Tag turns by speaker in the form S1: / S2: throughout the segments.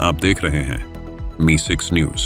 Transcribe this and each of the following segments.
S1: आप देख रहे हैं मी सिक्स न्यूज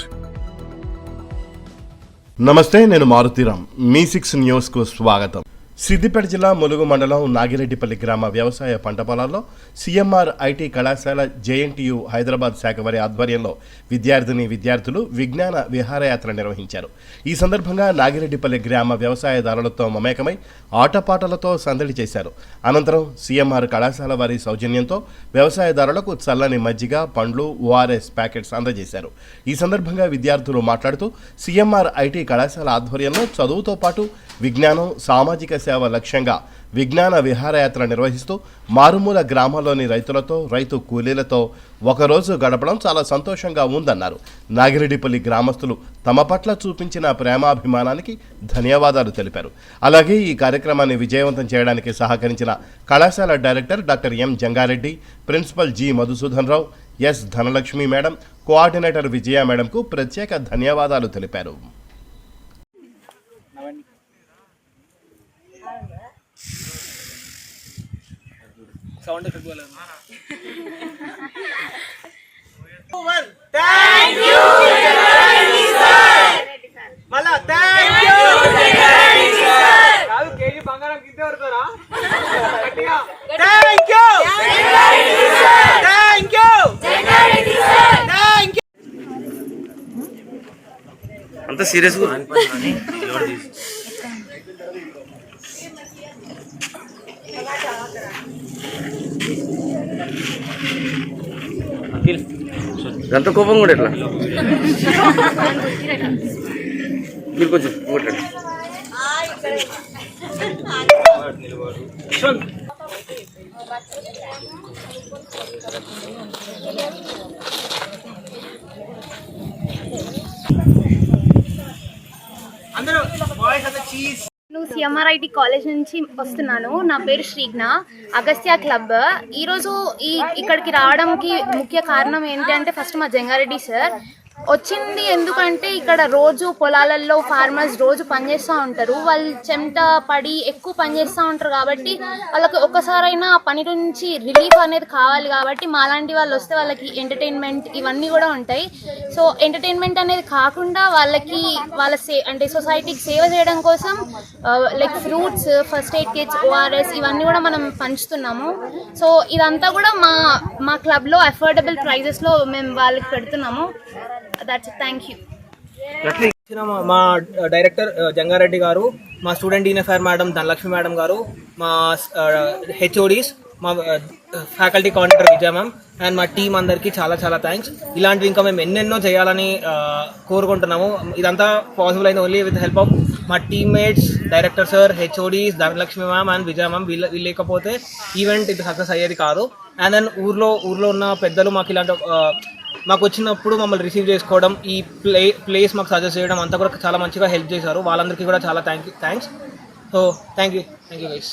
S2: నమస్తే నేను మారుతీరామ్ మీ సిక్స్ న్యూస్కు స్వాగతం సిద్దిపేట జిల్లా ములుగు మండలం నాగిరెడ్డిపల్లి గ్రామ వ్యవసాయ పంట పొలాల్లో C M R I T కళాశాల J N T U Hyderabad శాఖ వారి ఆధ్వర్యంలో విద్యార్థిని విద్యార్థులు విజ్ఞాన విహారయాత్ర నిర్వహించారు. ఈ సందర్భంగా నాగిరెడ్డిపల్లి గ్రామ వ్యవసాయదారులతో మమేకమై ఆటపాటలతో సందడి చేశారు. అనంతరం సీఎంఆర్ కళాశాల వారి సౌజన్యంతో వ్యవసాయదారులకు చల్లని మజ్జిగ పండ్లు ఓఆర్ఎస్ ప్యాకెట్స్ అందజేశారు. ఈ సందర్భంగా విద్యార్థులు మాట్లాడుతూ సీఎంఆర్ ఐటీ కళాశాల ఆధ్వర్యంలో చదువుతో పాటు విజ్ఞానం సామాజిక సేవ లక్ష్యంగా విజ్ఞాన విహారయాత్ర నిర్వహిస్తూ మారుమూల గ్రామాల్లోని రైతులతో రైతు కూలీలతో ఒకరోజు గడపడం చాలా సంతోషంగా ఉందన్నారు. నాగిరెడ్డిపల్లి గ్రామస్తులు తమ పట్ల చూపించిన ప్రేమాభిమానానికి ధన్యవాదాలు తెలిపారు. అలాగే ఈ కార్యక్రమాన్ని విజయవంతం చేయడానికి సహకరించిన కళాశాల director doctor M Jangareddy principal G Madhusudan Rao S Dhanalakshmi madam coordinator Vijaya మేడంకు ప్రత్యేక ధన్యవాదాలు తెలిపారు.
S3: సౌండ్ ఎఫెక్ట్ వల్ల మళ్ళా థ్యాంక్ యూ కాదు కేజీ బంగారం కింద పడతారా గట్టిగా. Thank you thank you thank you
S4: అంత సీరియస్ ఎంత కోపం కూడా ఎట్లా మీరు కొంచెం కొట్టండి
S3: అందరూ బాయ్స్ అంతా చీజ్
S5: నేను సిఎంఆర్ఐటి కాలేజ్ నుంచి వస్తున్నాను. నా పేరు శ్రీజ్ఞ. అగస్త్య క్లబ్. ఈరోజు ఈ ఇక్కడికి రావడానికి ముఖ్య కారణం ఏంటంటే ఫస్ట్ మా జంగారెడ్డి సార్. వచ్చింది ఎందుకంటే ఇక్కడ రోజు పొలాలలో ఫార్మర్స్ రోజు పనిచేస్తూ ఉంటారు. వాళ్ళు చెమట పడి ఎక్కువ పనిచేస్తూ ఉంటారు కాబట్టి వాళ్ళకి ఒక్కసారైనా ఆ పని నుంచి రిలీఫ్ అనేది కావాలి కాబట్టి మాలాంటి వాళ్ళు వస్తే వాళ్ళకి ఎంటర్టైన్మెంట్ ఇవన్నీ కూడా ఉంటాయి. సో ఎంటర్టైన్మెంట్ అనేది కాకుండా వాళ్ళకి వాళ్ళ సే అంటే సొసైటీకి సేవ చేయడం కోసం like fruits first aid kits O R S ఇవన్నీ కూడా మనం పంచుతున్నాము. సో ఇదంతా కూడా మా మా క్లబ్లో అఫోర్డబుల్ ప్రైజెస్లో మేము వాళ్ళకి పెడుతున్నాము. దట్స్ థ్యాంక్ యూ
S3: మా- డైరెక్టర్ జంగారెడ్డి గారు మా స్టూడెంట్ ఇన్ఎఫ్ఐఆర్ మేడం ధనలక్ష్మి మేడం గారు మా హెచ్ఓడీస్ మా faculty coordinator Vijaya ma'am and మా టీం అందరికీ చాలా చాలా థ్యాంక్స్. ఇలాంటివి ఇంకా మేము ఎన్నెన్నో చేయాలని కోరుకుంటున్నాము. ఇదంతా పాసిబుల్ అయింది ఓన్లీ విత్ హెల్ప్ ఆఫ్ మా teammates director sir HODs Dhanalakshmi ma'am and Vijaya ma'am. వీళ్ళ వీళ్ళు లేకపోతే ఈవెంట్ ఇది సక్సెస్ అయ్యేది కాదు. అండ్ దెన్ ఊర్లో ఊర్లో ఉన్న పెద్దలు మాకు ఇలాంటి మాకు వచ్చినప్పుడు మమ్మల్ని రిసీవ్ చేసుకోవడం ఈ ప్లే ప్లేస్ మాకు సజెస్ట్ చేయడం అంతా కూడా చాలా మంచిగా హెల్ప్ చేశారు వాళ్ళందరికీ కూడా చాలా thank you thanks so thank you thank you guys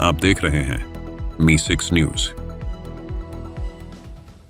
S1: आप देख रहे हैं मी सिक्स न्यूज